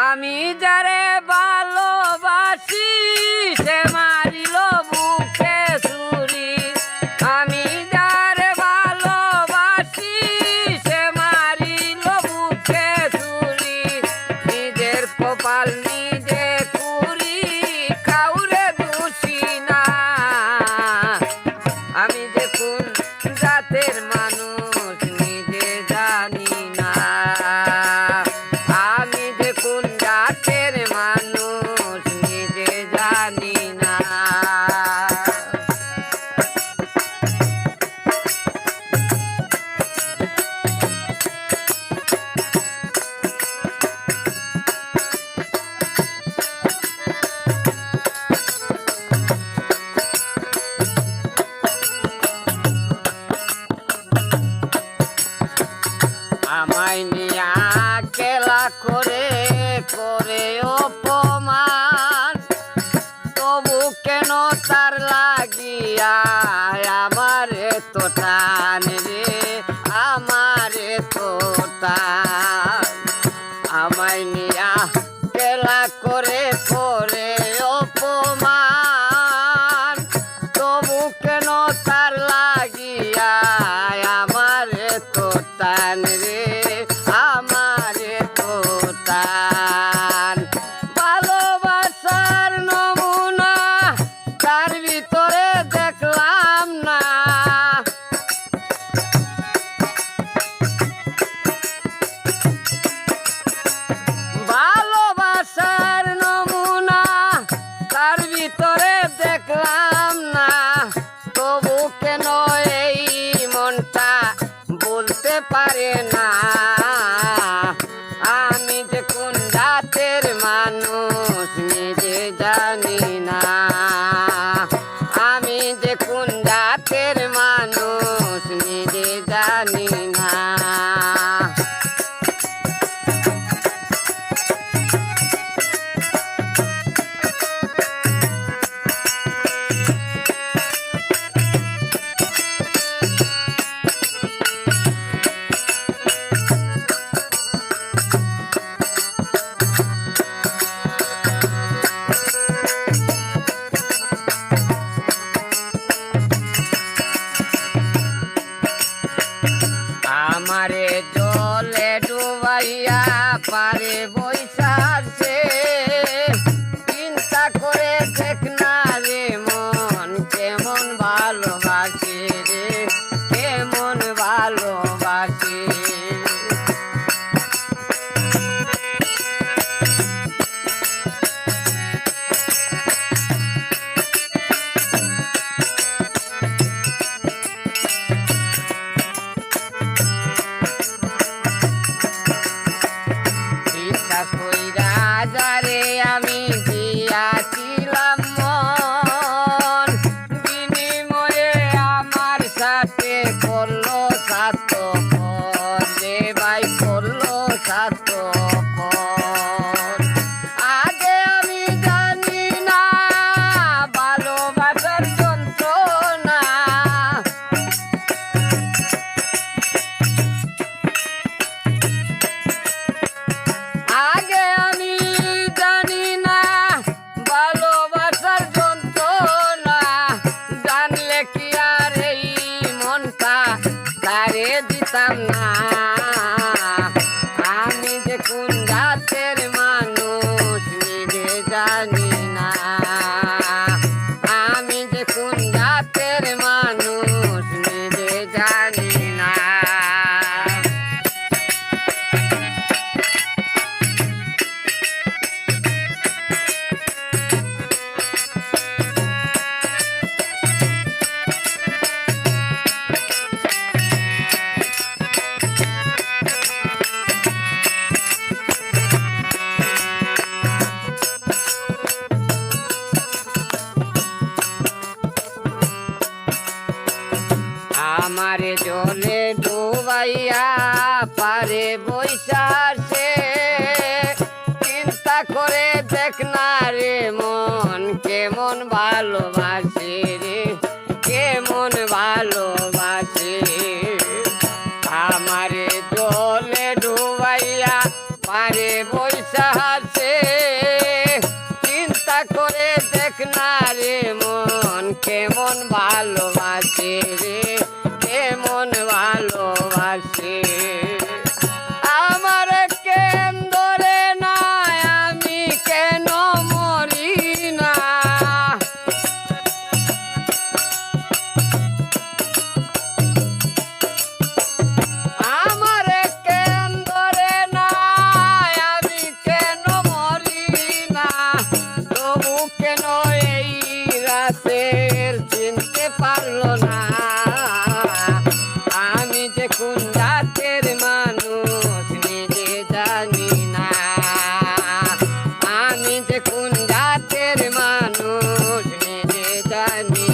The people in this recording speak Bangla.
আমি যারে ভালোবাসি সে মা আমায় নিয়া কেলা করে করে অপমান। তবু কেন তার লাগিয়া পারে না। আমি যে কোন জাতের মানুষ নিজে জানি না। বৈশার সে। চিন্তা করে দেখ না রে মন, কেমন ভালোবাসি রে, কেমন ভালোবাসি। আমারে জলে ডুবাইয়া পারে বৈশার সে। চিন্তা করে দেখ না রে মন, কেমন ভালো find me